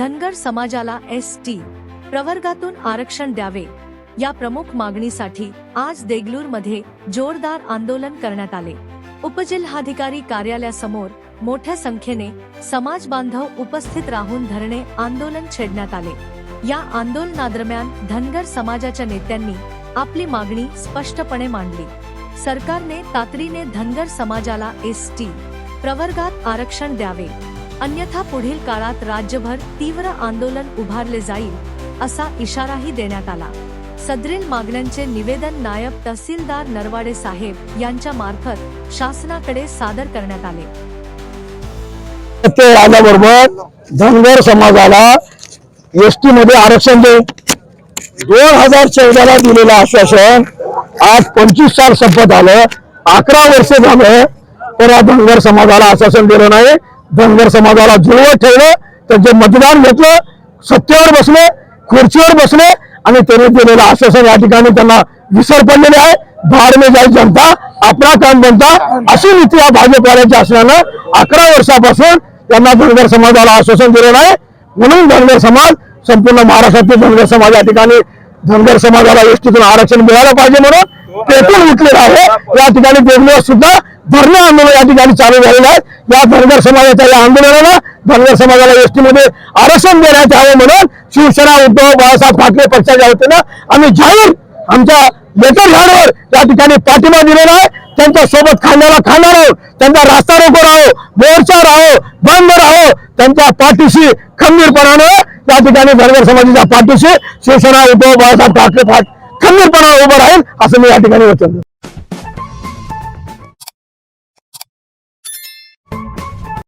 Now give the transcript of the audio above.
धनगर समाजाला S T प्रवर्गातून आरक्षण द्यावे या प्रमुख मागणीसाठी आज देगलूरमध्ये जोरदार आंदोलन करण्यात आले. उपजिल्हाधिकारी कार्यालयासमोर मोठ्या संख्येने समाज बांधव उपस्थित राहून धरणे आंदोलन छेडण्यात आले. या आंदोलनादरम्यान धनगर समाजाच्या नेत्यांनी आपली मागणी स्पष्टपणे मांडली. सरकारने तातडीने धनगर समाजाला एस टी प्रवर्गात आरक्षण द्यावे. अन्यथा पुढील काळात राज्यभर तीव्र आंदोलन उभारले जाईल असा इशाराही देण्यात आला. सदरील मागण्यांचे निवेदन नायब तहसीलदार नरवाडे साहेब यांच्या मार्फत शासनाकडे सादर करण्यात आले. ते आल्याबरोबर धनगर समाजाला एस टी मध्ये आरक्षण देऊ दोन हजार चौदाला दिलेलं आश्वासन आज पंचवीस साल संपत आलं. अकरा वर्ष झालं तर धनगर समाजाला आश्वासन दिलं नाही. धनगर समाजाला जुळवत ठेवलं त्यांचे मतदान घेतलं सत्तेवर बसले खुर्चीवर बसले आणि त्यांनी दिलेलं आश्वासन या ठिकाणी त्यांना विसर पडलेले आहे. बाहेर में जाईल जनता आपला काम बनता अशी नीती या भाजपवाल्याची असल्यानं अकरा वर्षापासून त्यांना धनगर समाजाला आश्वासन दिलेलं आहे. म्हणून धनगर समाज संपूर्ण महाराष्ट्रातील धनगर समाज या ठिकाणी धनगर समाजाला एसटीतून आरक्षण मिळालं पाहिजे म्हणून पेटून उठलेलं आहे. या ठिकाणी बेंगलोर सुद्धा धरणे आंदोलन या ठिकाणी चालू झालेलं आहे. या धनगर समाजाच्या या आंदोलनाला धनगर समाजाला एसटीमध्ये आरक्षण देण्यात यावं म्हणून शिवसेना उद्धव बाळासाहेब ठाकरे पक्षाच्या वतीनं आम्ही जाहीर आमच्या लेटर झाडवर या ठिकाणी पाठिंबा दिलेला आहे. त्यांच्यासोबत खांद्याला खांदा राहू त्यांचा रास्ता रोको राहो मोर्चा राहो बंद राहो त्यांच्या पाठीशी खंबीरपणानं या ठिकाणी धनगर समाजाच्या पाठीशी शिवसेना उद्धव बाळासाहेब ठाकरे खंबीरपणा उभं राहील असं मी या ठिकाणी वचन